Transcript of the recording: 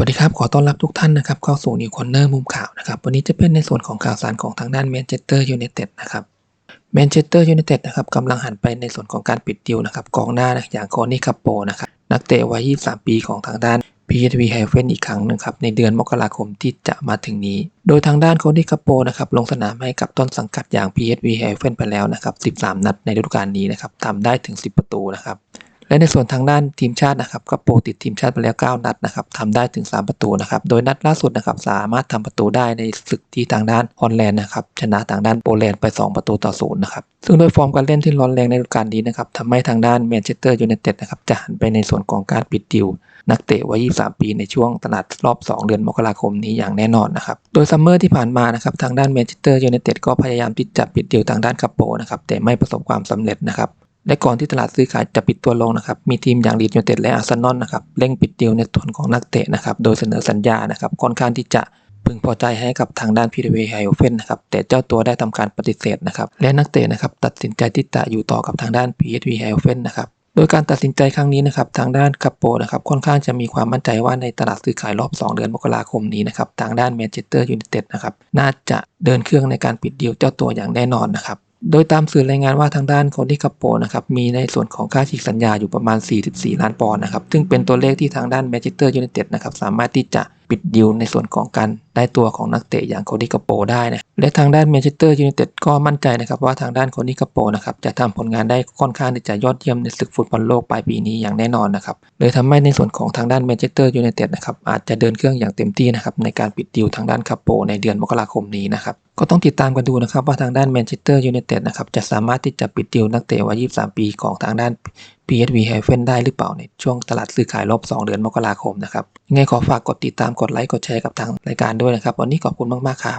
วัสดีครับ ขอต้อนรับทุกท่านนะครับเข้าสู่นิวคอนเนอร์มุมข่าวนะครับ วันนี้จะเป็นในส่วนของข่าวสารของทางด้านแมนเชสเตอร์ยูไนเต็ดนะครับแมนเชสเตอร์ยูไนเต็ดนะครับกำลังหันไปในส่วนของการปิดดิวนะครับกองหน้าอย่างโคนี่คาโปนะครับนักเตะวัย 23 ปีของทางด้าน PSV ไฮเฟนอีกครั้งหนึ่งครับในเดือนมกราคมที่จะมาถึงนี้ โดยทางด้านโคนี่คาโปนะครับลงสนามให้กับต้นสังกัดอย่าง PSV ไฮเฟนไปแล้วนะครับ 13 นัดในฤดูกาลนี้นะครับทำได้ถึง 10 ประตูนะครับ และในส่วนทางด้านทีมชาตินะครับก็โปรติดทีมชาติไปแล้ว 9 นัดนะครับทำได้ถึง 3 ประตูนะครับ โดยนัดล่าสุดนะครับสามารถทำประตูได้ในศึกที่ทางด้านฮอลแลนด์นะครับชนะทางด้านโปแลนด์ไป 2 ประตูต่อศูนย์นะครับซึ่งโดยฟอร์มการเล่นที่ร้อนแรงในฤดูกาลนี้นะครับทำให้ทางด้านแมนเชสเตอร์ยูไนเต็ดนะครับจะหันไปในส่วนของการปิดดิวนักเตะวัย 23 ปีในช่วงตลาดรอบ 2 เดือนมกราคมนี้อย่างแน่นอนนะครับ โดยซัมเมอร์ที่ผ่านมานะครับทางด้านแมนเชสเตอร์ยูไนเต็ดก็พยายามที่จะปิดดิวทางด้านคาโปนะครับแต่ไม่ประสบความสำเร็จนะครับ และก่อนที่ตลาดซื้อขายจะปิดตัวลงนะครับ มีทีมอย่างลีดยูเต็ดและอาร์เซนอลนะครับเร่งปิดดีลในส่วนของนักเตะนะครับ โดยเสนอสัญญานะครับ ค่อนข้างที่จะพึงพอใจให้กับทางด้านพีเดเวไฮโอเฟนนะครับ แต่เจ้าตัวได้ทำการปฏิเสธนะครับ และนักเตะนะครับตัดสินใจที่จะอยู่ต่อกับทางด้าน PSV ไฮโอเฟนนะครับ โดยการตัดสินใจครั้งนี้นะครับ ทางด้านคัปโปนะครับ ค่อนข้างจะมีความมั่นใจว่าในตลาดซื้อขายรอบ 2 เดือนมกราคมนี้นะครับ ทางด้านแมนเชสเตอร์ยูไนเต็ดนะครับ น่าจะเดินเครื่องในการปิดดีลเจ้าตัวอย่างแน่นอนนะครับ โดยตามสื่อรายงานว่าทางด้านคนที่คาโปนะครับมีในส่วนของค่าฉีกสัญญาอยู่ประมาณ 44 ล้านปอนด์นะครับซึ่งเป็นตัวเลขที่ทางด้านแมนเชสเตอร์ยูไนเต็ดนะครับสามารถที่จะ ปิดดิวในส่วนของการได้ตัวของนักเตะอย่างโคนี่คาโปได้นะและทางด้านแมนเชสเตอร์ยูไนเต็ดก็มั่นใจนะครับว่าทางด้านโคนี่คาโปนะครับจะทำผลงานได้ค่อนข้างที่จะยอดเยี่ยมในศึกฟุตบอลโลกปลายปีนี้อย่างแน่นอนนะครับเลยทำให้ในส่วนของทางด้านแมนเชสเตอร์ยูไนเต็ดนะครับอาจจะเดินเครื่องอย่างเต็มที่นะครับในการปิดดิวทางด้านคาโปในเดือนมกราคมนี้นะครับก็ต้องติดตามกันดูนะครับว่าทางด้านแมนเชสเตอร์ยูไนเต็ดนะครับจะสามารถที่จะปิดดิวนักเตะวัย 23 ปีของทางด้าน PSV h a v e n ได้หรือเปล่าในช่วงตลาดซื้อขายรอบ 2 เดือนมกราคมนะครับยังไงขอฝากกดติดตามกดไลค์กดแชร์กับทางรายการด้วยนะครับ วันนี้ขอบคุณมาก ๆ ครับ